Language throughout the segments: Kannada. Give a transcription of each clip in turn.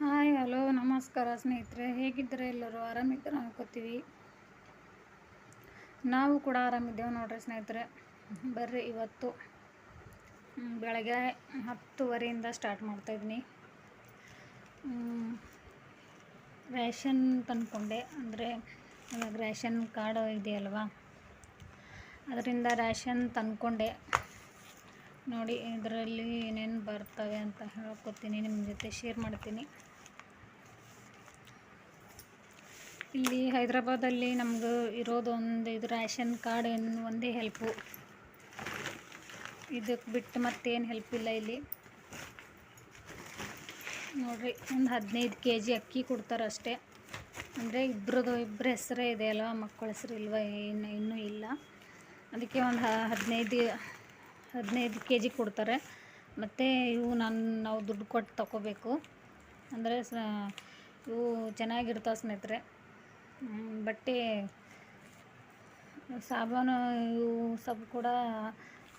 ಹಾಯ್, ಹಲೋ, ನಮಸ್ಕಾರ ಸ್ನೇಹಿತರೆ. ಹೇಗಿದ್ದರೆ ಎಲ್ಲರೂ? ಆರಾಮಿದ್ದರೆ ಅನ್ಕೋತೀವಿ. ನಾವು ಕೂಡ ಆರಾಮಿದ್ದೇವೆ ನೋಡ್ರಿ ಸ್ನೇಹಿತರೆ. ಬರ್ರಿ, ಇವತ್ತು ಬೆಳಗ್ಗೆ ಹತ್ತುವರೆಯಿಂದ ಸ್ಟಾರ್ಟ್ ಮಾಡ್ತಾಯಿದ್ದೀನಿ ರೇಷನ್ ತಂದ್ಕೊಂಡೆ. ಅಂದರೆ, ಇವಾಗ ರೇಷನ್ ಕಾರ್ಡ್ ಇದೆಯಲ್ವಾ? ಅದರಿಂದ ರೇಷನ್ ತಂದ್ಕೊಂಡೆ. ನೋಡಿ, ಇದರಲ್ಲಿ ಏನೇನು ಬರ್ತವೆ ಅಂತ ಹೇಳ್ಕೊತೀನಿ ನಿಮ್ಮ ಜೊತೆ ಶೇರ್ ಮಾಡ್ತೀನಿ. ಇಲ್ಲಿ ಹೈದ್ರಾಬಾದಲ್ಲಿ ನಮ್ಗೆ ಇರೋದು ಒಂದು ಇದು ರೇಷನ್ ಕಾರ್ಡ್ ಏನು ಒಂದೇ ಹೆಲ್ಪು. ಇದಕ್ಕೆ ಬಿಟ್ಟು ಮತ್ತೇನು ಹೆಲ್ಪ್ ಇಲ್ಲ ಇಲ್ಲಿ. ನೋಡ್ರಿ, ಒಂದು ಹದಿನೈದು ಕೆ ಜಿ ಅಕ್ಕಿ ಕೊಡ್ತಾರೆ ಅಷ್ಟೇ. ಅಂದರೆ ಇಬ್ಬರದು ಇಬ್ಬರ ಹೆಸರೇ ಇದೆ ಅಲ್ವ, ಮಕ್ಕಳ ಹೆಸರು ಇಲ್ವ, ಏನು ಇನ್ನೂ ಇಲ್ಲ. ಅದಕ್ಕೆ ಒಂದು ಹದಿನೈದು ಹದಿನೈದು ಕೆ ಜಿ ಕೊಡ್ತಾರೆ. ಮತ್ತು ಇವು ನಾನು, ನಾವು ದುಡ್ಡು ಕೊಟ್ಟು ತಗೋಬೇಕು. ಅಂದರೆ ಇವು ಚೆನ್ನಾಗಿರ್ತಾವೆ ಸ್ನೇಹಿತರೆ. ಬಟ್ಟೆ, ಸಾಬೂನು ಇವು ಸಬ್ ಕೂಡ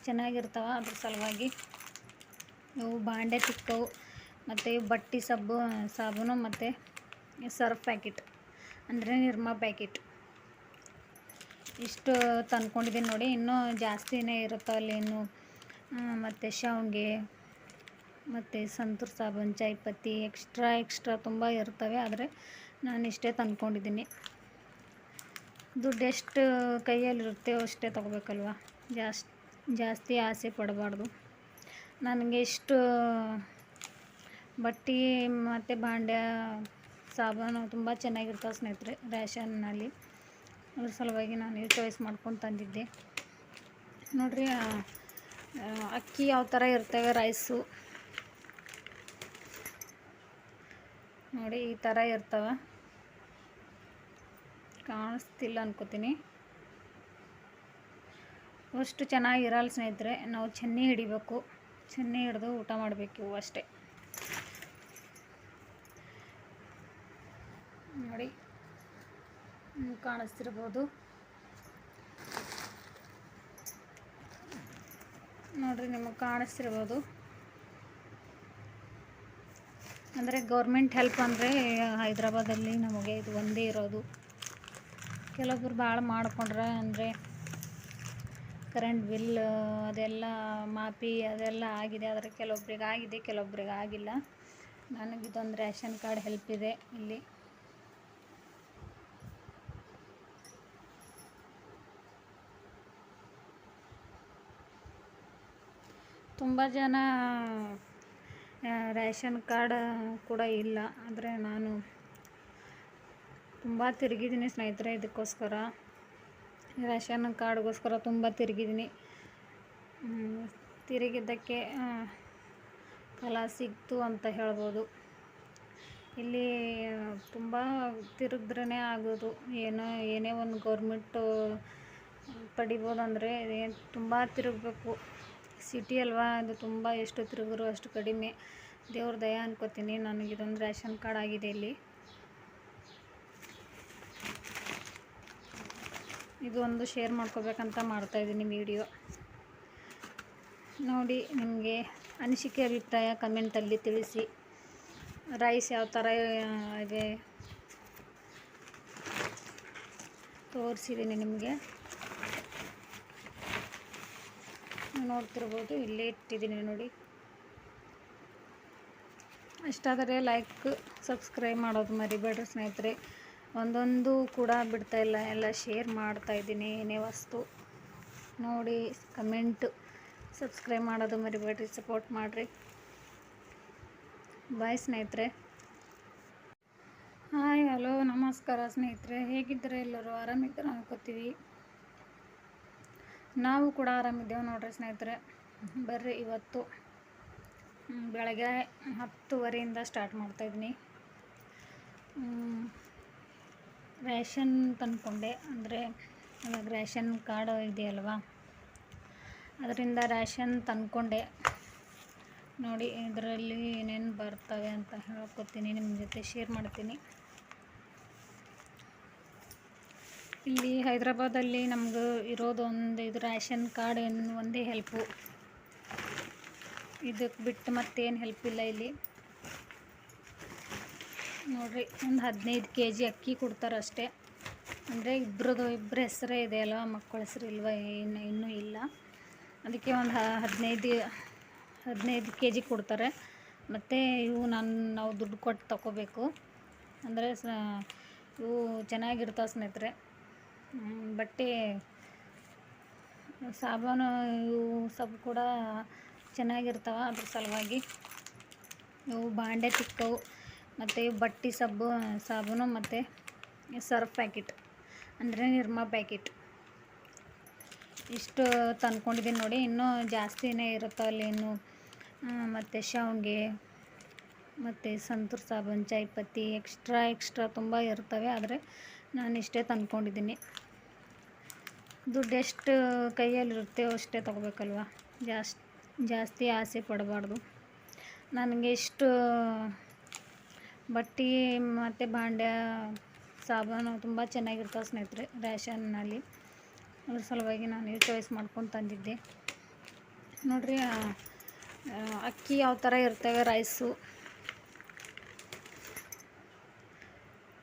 ಚೆನ್ನಾಗಿರ್ತಾವೆ ಅದ್ರ ಸಲುವಾಗಿ. ಇವು ಬಾಂಡೆ ತಿಕ್ಕವು ಮತ್ತು ಇವು ಬಟ್ಟೆ ಸಬ್ಬು, ಸಾಬೂನು ಮತ್ತು ಸರ್ಫ್ ಪ್ಯಾಕೆಟ್ ಅಂದರೆ ನಿರ್ಮಾ ಪ್ಯಾಕೆಟ್. ಇಷ್ಟು ತಂದ್ಕೊಂಡಿದ್ದೀನಿ ನೋಡಿ. ಇನ್ನೂ ಜಾಸ್ತಿನೇ ಇರುತ್ತೆ ಅಲ್ಲಿ ಇನ್ನು ಮತ್ತು ಶಾವಿಗೆ, ಮತ್ತು ಸಂತೂರ್ ಸಾಬೂನು ಚಾಯ್ ಪತ್ತಿ ಎಕ್ಸ್ಟ್ರಾ ಎಕ್ಸ್ಟ್ರಾ ತುಂಬ ಇರ್ತವೆ. ಆದರೆ ನಾನು ಇಷ್ಟೇ ತಂದ್ಕೊಂಡಿದ್ದೀನಿ ದುಡ್ಡು ಎಷ್ಟು ಕೈಯಲ್ಲಿರುತ್ತೆ ಅಷ್ಟೇ ತೊಗೋಬೇಕಲ್ವ? ಜಾಸ್ತಿ ಜಾಸ್ತಿ ಆಸೆ ಪಡಬಾರ್ದು. ನನಗೆ ಇಷ್ಟು ಬಟ್ಟೆ ಮತ್ತು ಭಾಂಡ್ಯ ಸಾಬೂನು ತುಂಬ ಚೆನ್ನಾಗಿರ್ತಾವೆ ಸ್ನೇಹಿತರೆ ರ್ಯಾಷನ್ನಲ್ಲಿ ಅದ್ರ ಸಲುವಾಗಿ ನಾನು ಇದು ಚಾಯ್ಸ್ ಮಾಡ್ಕೊಂಡು ತಂದಿದ್ದೆ. ನೋಡ್ರಿ ಅಕ್ಕಿ ಯಾವ ಥರ ಇರ್ತವೆ ರೈಸು ನೋಡಿ, ಈ ಥರ ಇರ್ತವೆ. ಕಾಣಿಸ್ತಿಲ್ಲ ಅನ್ಕೋತೀನಿ. ಅಷ್ಟು ಚೆನ್ನಾಗಿರಲ್ಲ ಸ್ನೇಹಿತರೆ, ನಾವು ಚೆನ್ನಿ ಹಿಡಿಬೇಕು. ಚೆನ್ನಿ ಹಿಡಿದು ಊಟ ಮಾಡಬೇಕು ಅಷ್ಟೇ. ನೋಡಿ ಕಾಣಿಸ್ತಿರ್ಬೋದು. ನೋಡಿರಿ, ನಿಮಗೆ ಕಾಣಿಸ್ತಿರ್ಬೋದು. ಅಂದರೆ ಗೌರ್ಮೆಂಟ್ ಹೆಲ್ಪ್ ಅಂದರೆ ಹೈದ್ರಾಬಾದಲ್ಲಿ ನಮಗೆ ಇದು ಒಂದೇ ಇರೋದು. ಕೆಲವೊಬ್ರು ಭಾಳ ಮಾಡ್ಕೊಂಡ್ರೆ ಅಂದರೆ ಕರೆಂಟ್ ಬಿಲ್ ಅದೆಲ್ಲ ಮಾಪಿ, ಅದೆಲ್ಲ ಆಗಿದೆ. ಆದರೆ ಕೆಲವೊಬ್ರಿಗೆ ಆಗಿದೆ, ಕೆಲವೊಬ್ರಿಗೆ ಆಗಿಲ್ಲ. ನನಗಿದೊಂದು ರೇಷನ್ ಕಾರ್ಡ್ ಹೆಲ್ಪ್ ಇದೆ ಇಲ್ಲಿ. ತುಂಬ ಜನ ರೇಷನ್ ಕಾರ್ಡ್ ಕೂಡ ಇಲ್ಲ. ಆದರೆ ನಾನು ತುಂಬ ತಿರುಗಿದ್ದೀನಿ ಸ್ನೇಹಿತರೆ ಇದಕ್ಕೋಸ್ಕರ. ರೇಷನ್ ಕಾರ್ಡ್ಗೋಸ್ಕರ ತುಂಬ ತಿರುಗಿದ್ದೀನಿ. ತಿರುಗಿದ್ದಕ್ಕೆ ಫಲ ಸಿಕ್ತು ಅಂತ ಹೇಳ್ಬೋದು. ಇಲ್ಲಿ ತುಂಬ ತಿರುಗಿದ್ರೇ ಆಗೋದು. ಏನೋ, ಏನೇ ಒಂದು ಗೌರ್ಮೆಂಟು ಪಡಿಬೋದು ಅಂದರೆ ಏನು ತುಂಬ ತಿರುಗಬೇಕು. ಸಿಟಿ ಅಲ್ವಾ, ಅದು ತುಂಬ ಎಷ್ಟು ತಿರುಗಿದ್ರು ಅಷ್ಟು ಕಡಿಮೆ. ದೇವ್ರ ದಯ ಅನ್ಕೋತೀನಿ, ನನಗಿದೊಂದು ರೇಷನ್ ಕಾರ್ಡ್ ಆಗಿದೆ ಇಲ್ಲಿ. ಇದು ಒಂದು ಶೇರ್ ಮಾಡ್ಕೋಬೇಕಂತ ಮಾಡ್ತಾಯಿದ್ದೀನಿ ವಿಡಿಯೋ ನೋಡಿ, ನಿಮಗೆ ಅನಿಸಿಕೆ ಅಭಿಪ್ರಾಯ ಕಮೆಂಟಲ್ಲಿ ತಿಳಿಸಿ. ರೈಸ್ ಯಾವ ಥರ ಇದೆ? ತೋರಿಸಿದ್ದೀನಿ ನಿಮಗೆ. ನೋಡ್ತಿರ್ಬೋದು, ಇಲ್ಲೇ ಇಟ್ಟಿದ್ದೀನಿ ನೋಡಿ. ಇಷ್ಟಾದರೆ ಲೈಕ್ ಸಬ್ಸ್ಕ್ರೈಬ್ ಮಾಡೋದು ಮರಿಬೇಡ್ರಿ ಸ್ನೇಹಿತರೆ. ಒಂದೊಂದು ಕೂಡ ಬಿಡ್ತಾ ಇಲ್ಲ. ಎಲ್ಲ ಶೇರ್ ಮಾಡ್ತಾ ಇದ್ದೀನಿ ಏನೇ ವಸ್ತು. ನೋಡಿ ಕಮೆಂಟ್ ಸಬ್ಸ್ಕ್ರೈಬ್ ಮಾಡೋದು ಮರಿಬೇಡ್ರಿ ಸಪೋರ್ಟ್ ಮಾಡಿರಿ. ಬಾಯ್ ಸ್ನೇಹಿತರೆ. ಹಾಯ್ ಹಲೋ ನಮಸ್ಕಾರ ಸ್ನೇಹಿತರೆ. ಹೇಗಿದ್ದರೆ ಎಲ್ಲರೂ? ಆರಾಮಿದ್ದೀರ ಅನ್ಕೋತೀವಿ. ನಾವು ಕೂಡ ಆರಾಮಿದ್ದೇವೆ ನೋಡ್ರಿ ಸ್ನೇಹಿತರೆ. ಬರ್ರಿ, ಇವತ್ತು ಬೆಳಗ್ಗೆ ಹತ್ತುವರೆಯಿಂದ ಸ್ಟಾರ್ಟ್ ಮಾಡ್ತಾಯಿದ್ದೀನಿ ರೇಷನ್ ತಂದ್ಕೊಂಡೆ. ಅಂದರೆ ಇವಾಗ ರೇಷನ್ ಕಾರ್ಡ್ ಇದೆಯಲ್ವಾ? ಅದರಿಂದ ರೇಷನ್ ತಂದ್ಕೊಂಡೆ. ನೋಡಿ, ಇದರಲ್ಲಿ ಏನೇನು ಬರ್ತವೆ ಅಂತ ಹೇಳ್ಕೊತೀನಿ ನಿಮ್ಮ ಜೊತೆ ಶೇರ್ ಮಾಡ್ತೀನಿ. ಇಲ್ಲಿ ಹೈದ್ರಾಬಾದಲ್ಲಿ ನಮ್ಗೆ ಇರೋದು ಒಂದು ಇದು ರೇಷನ್ ಕಾರ್ಡ್ ಏನು ಒಂದೇ ಹೆಲ್ಪು ಇದಕ್ಕೆ ಬಿಟ್ಟು ಮತ್ತೇನು ಹೆಲ್ಪ್ ಇಲ್ಲ ಇಲ್ಲಿ. ನೋಡಿರಿ, ಒಂದು ಹದಿನೈದು ಕೆ ಜಿ ಅಕ್ಕಿ ಕೊಡ್ತಾರೆ ಅಷ್ಟೇ ಅಂದರೆ ಇಬ್ಬರದು ಇಬ್ಬರ ಹೆಸರೇ ಇದೆ ಅಲ್ವ ಮಕ್ಕಳ ಹೆಸರು ಇಲ್ವ, ಏನು, ಇನ್ನೂ ಇಲ್ಲ. ಅದಕ್ಕೆ ಒಂದು ಹದಿನೈದು ಹದಿನೈದು ಕೆ ಜಿ ಕೊಡ್ತಾರೆ. ಮತ್ತು ಇವು ನಾನು, ನಾವು ದುಡ್ಡು ಕೊಟ್ಟು ತಗೋಬೇಕು ಅಂದರೆ ಸ, ಇವು ಚೆನ್ನಾಗಿರ್ತಾವೆ ಸ್ನೇಹಿತರೆ. ಬಟ್ಟೆ, ಸಾಬೂನು, ಇವು ಸಬ್ ಕೂಡ ಚೆನ್ನಾಗಿರ್ತಾವೆ ಅದ್ರ ಸಲುವಾಗಿ. ಇವು ಬಾಂಡೆ ತಿಕ್ಕವು. ಮತ್ತು ಬಟ್ಟೆ ಸಬ್ಬು, ಸಾಬೂನು ಮತ್ತು ಸರ್ಫ್ ಪ್ಯಾಕೆಟ್ ಅಂದರೆ ನಿರ್ಮಾ ಪ್ಯಾಕೆಟ್ ಇಷ್ಟು ತಂದ್ಕೊಂಡಿದ್ದೀನಿ ನೋಡಿ. ಇನ್ನೂ ಜಾಸ್ತಿನೇ ಇರುತ್ತೆ ಅಲ್ಲೇನು ಮತ್ತು ಶಾವಿಗೆ, ಮತ್ತು ಸಂತೂರ್ ಸಾಬೂನು ಚಾಯ್ ಪತ್ತಿ ಎಕ್ಸ್ಟ್ರಾ ಎಕ್ಸ್ಟ್ರಾ ತುಂಬ ಇರ್ತವೆ. ಆದರೆ ನಾನು ಇಷ್ಟೇ ತಂದ್ಕೊಂಡಿದ್ದೀನಿ ದುಡ್ಡು ಎಷ್ಟು ಕೈಯಲ್ಲಿರುತ್ತೆ ಅಷ್ಟೇ ತೊಗೋಬೇಕಲ್ವ? ಜಾಸ್ತಿ ಜಾಸ್ತಿ ಆಸೆ ಪಡಬಾರ್ದು. ನನಗೆ ಇಷ್ಟು ಬಟ್ಟೆ ಮತ್ತು ಭಾಂಡ್ಯ ಸಾಬೂನು ತುಂಬ ಚೆನ್ನಾಗಿರ್ತಾವೆ ಸ್ನೇಹಿತರೆ ರ್ಯಾಷನ್ನಲ್ಲಿ ಅದ್ರ ಸಲುವಾಗಿ ನಾನು ಇದು ಚಾಯ್ಸ್ ಮಾಡ್ಕೊಂಡು ತಂದಿದ್ದೆ. ನೋಡಿರಿ ಅಕ್ಕಿ ಯಾವ ಥರ ಇರ್ತವೆ ರೈಸು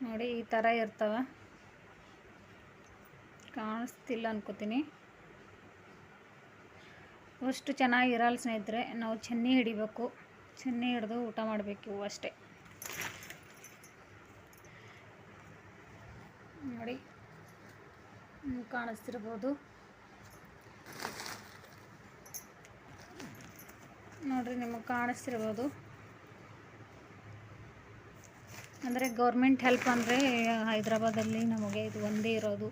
ನೋಡಿ, ಈ ಥರ ಇರ್ತವೆ. ಕಾಣಿಸ್ತಿಲ್ಲ ಅನ್ಕೋತೀನಿ. ಅಷ್ಟು ಚೆನ್ನಾಗಿರಲ್ಲ ಸ್ನೇಹಿತರೆ, ನಾವು ಚೆನ್ನಿ ಹಿಡಿಬೇಕು. ಚೆನ್ನಿ ಹಿಡಿದು ಊಟ ಮಾಡಬೇಕು ಅಷ್ಟೇ ನೋಡಿ ನಿಮ್ಗೆ ಕಾಣಿಸ್ತಿರ್ಬೋದು. ನೋಡ್ರಿ ನಿಮಗೆ ಕಾಣಿಸ್ತಿರ್ಬೋದು. ಅಂದರೆ ಗೌರ್ಮೆಂಟ್ ಹೆಲ್ಪ್ ಅಂದರೆ ಹೈದ್ರಾಬಾದಲ್ಲಿ ನಮಗೆ ಇದು ಒಂದೇ ಇರೋದು.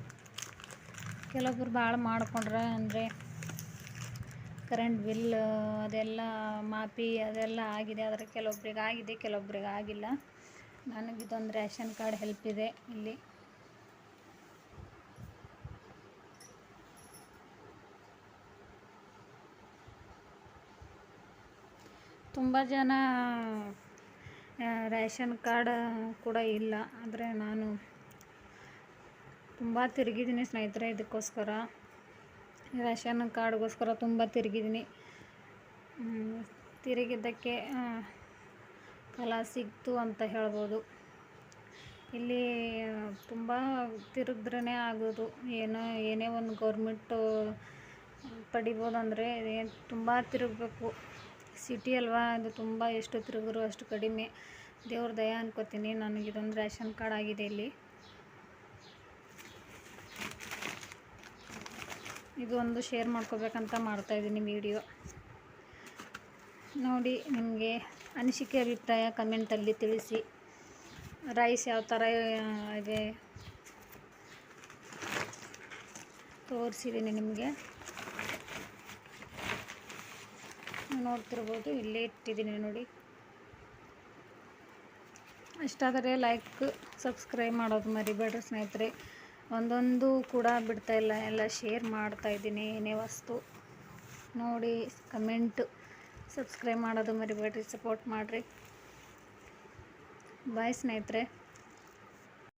ಕೆಲವೊಬ್ರು ಭಾಳ ಮಾಡಿಕೊಂಡ್ರೆ ಅಂದರೆ ಕರೆಂಟ್ ಬಿಲ್, ಅದೆಲ್ಲ ಮಾಪಿ, ಅದೆಲ್ಲ ಆಗಿದೆ. ಆದರೆ ಕೆಲವೊಬ್ರಿಗೆ ಆಗಿದೆ ಕೆಲವೊಬ್ರಿಗೆ ಆಗಿಲ್ಲ ನನಗಿದೊಂದು ರೇಷನ್ ಕಾರ್ಡ್ ಹೆಲ್ಪ್ ಇದೆ ಇಲ್ಲಿ. ತುಂಬ ಜನ ರೇಷನ್ ಕಾರ್ಡ್ ಕೂಡ ಇಲ್ಲ. ಆದರೆ ನಾನು ತುಂಬ ತಿರುಗಿದ್ದೀನಿ ಸ್ನೇಹಿತರೆ ಇದಕ್ಕೋಸ್ಕರ. ರೇಷನ್ ಕಾರ್ಡ್ಗೋಸ್ಕರ ತುಂಬ ತಿರುಗಿದ್ದೀನಿ. ತಿರುಗಿದ್ದಕ್ಕೆ ಫಲ ಸಿಕ್ತು ಅಂತ ಹೇಳ್ಬೋದು. ಇಲ್ಲಿ ತುಂಬ ತಿರುಗಿದ್ರೇ ಆಗೋದು. ಏನೋ, ಏನೇ ಒಂದು ಗೌರ್ಮೆಂಟು ಪಡಿಬೋದು ಅಂದರೆ ತುಂಬ ತಿರುಗಬೇಕು. ಸಿಟಿ ಅಲ್ವಾ? ಅದು ತುಂಬ ಎಷ್ಟು ತಿರುಗರು ಅಷ್ಟು ಕಡಿಮೆ. ದೇವ್ರ ದಯ ಅನ್ಕೋತೀನಿ. ನನಗಿದೊಂದು ರೇಷನ್ ಕಾರ್ಡ್ ಆಗಿದೆ ಇಲ್ಲಿ. ಇದು ಒಂದು ಶೇರ್ ಮಾಡ್ಕೋಬೇಕಂತ ಮಾಡ್ತಾಯಿದ್ದೀನಿ ವಿಡಿಯೋ. ನೋಡಿ, ನಿಮಗೆ ಅನಿಸಿಕೆ ಅಭಿಪ್ರಾಯ ಕಮೆಂಟಲ್ಲಿ ತಿಳಿಸಿ. ರೈಸ್ ಯಾವ ಥರ ಇದೆ. ತೋರಿಸಿದ್ದೀನಿ ನಿಮಗೆ. ನೋಡ್ತಿರ್ಬೋದು, ಇಲ್ಲೇ ಇಟ್ಟಿದ್ದೀನಿ ನೋಡಿ. ಇಷ್ಟಾದರೆ ಲೈಕ್ ಸಬ್ಸ್ಕ್ರೈಬ್ ಮಾಡೋದು ಮರಿಬೇಡ್ರಿ ಸ್ನೇಹಿತರೆ. ಒಂದೊಂದು ಕೂಡ ಬಿಡ್ತಾ ಇಲ್ಲ, ಎಲ್ಲ ಶೇರ್ ಮಾಡ್ತಾ ಇದ್ದೀನಿ ಏನೇ ವಸ್ತು. ನೋಡಿ ಕಮೆಂಟ್ ಸಬ್ಸ್ಕ್ರೈಬ್ ಮಾಡೋದು ಮರಿಬೇಡ್ರಿ ಸಪೋರ್ಟ್ ಮಾಡಿರಿ. ಬಾಯ್ ಸ್ನೇಹಿತರೆ.